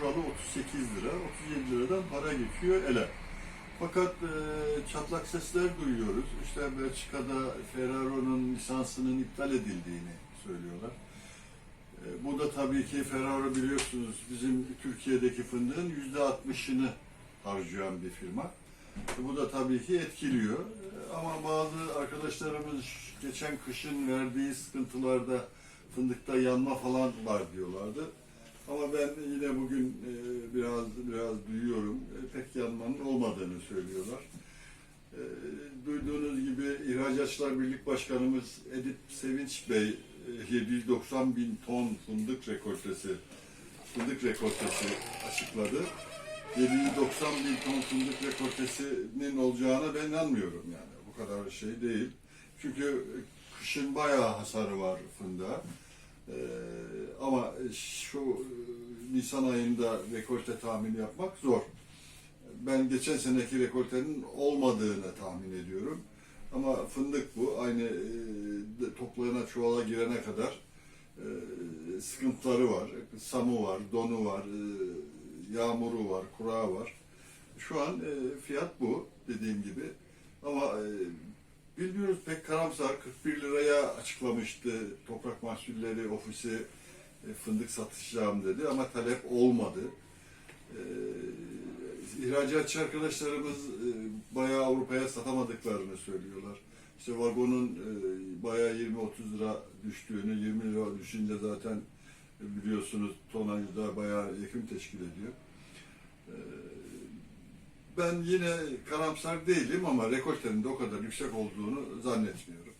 kuralı 38 lira, 37 liradan para geçiyor ele. Fakat e, çatlak sesler duyuyoruz. İşte Belçika'da Ferraro'nun lisansının iptal edildiğini söylüyorlar. E, bu da tabii ki Ferraro biliyorsunuz bizim Türkiye'deki fındığın yüzde 60'ını harcayan bir firma. E, bu da tabii ki etkiliyor. E, ama bazı arkadaşlarımız geçen kışın verdiği sıkıntılarda fındıkta yanma falan var diyorlardı. Ama ben yine bugün e, biraz biraz duyuyorum. E, pek yanmanın olmadığını söylüyorlar. E, duyduğunuz gibi İhracatçılar Birlik Başkanımız Edip Sevinç Bey e, 790 bin ton fındık rekoltesi fındık rekoltesi açıkladı. 790 bin ton fındık rekoltesinin olacağına ben inanmıyorum yani. Bu kadar şey değil. Çünkü kışın bayağı hasarı var fındığa. Ee, ama şu e, Nisan ayında rekolte tahmini yapmak zor. Ben geçen seneki rekoltenin olmadığını tahmin ediyorum. Ama fındık bu. Aynı e, çuvala girene kadar e, sıkıntıları var. Samı var, donu var, e, yağmuru var, kurağı var. Şu an e, fiyat bu dediğim gibi. Ama e, bilmiyoruz pek karamsar. 41 liraya açıklamıştı Toprak Mahsulleri Ofisi e, fındık satacağım dedi ama talep olmadı. E, ihracatçı arkadaşlarımız e, bayağı Avrupa'ya satamadıklarını söylüyorlar. İşte vagonun e, bayağı 20-30 lira düştüğünü, 20 lira düşünce zaten e, biliyorsunuz tonajda bayağı yakın teşkil ediyor. E, ben yine karamsar değilim ama rekoltenin de o kadar yüksek olduğunu zannetmiyorum.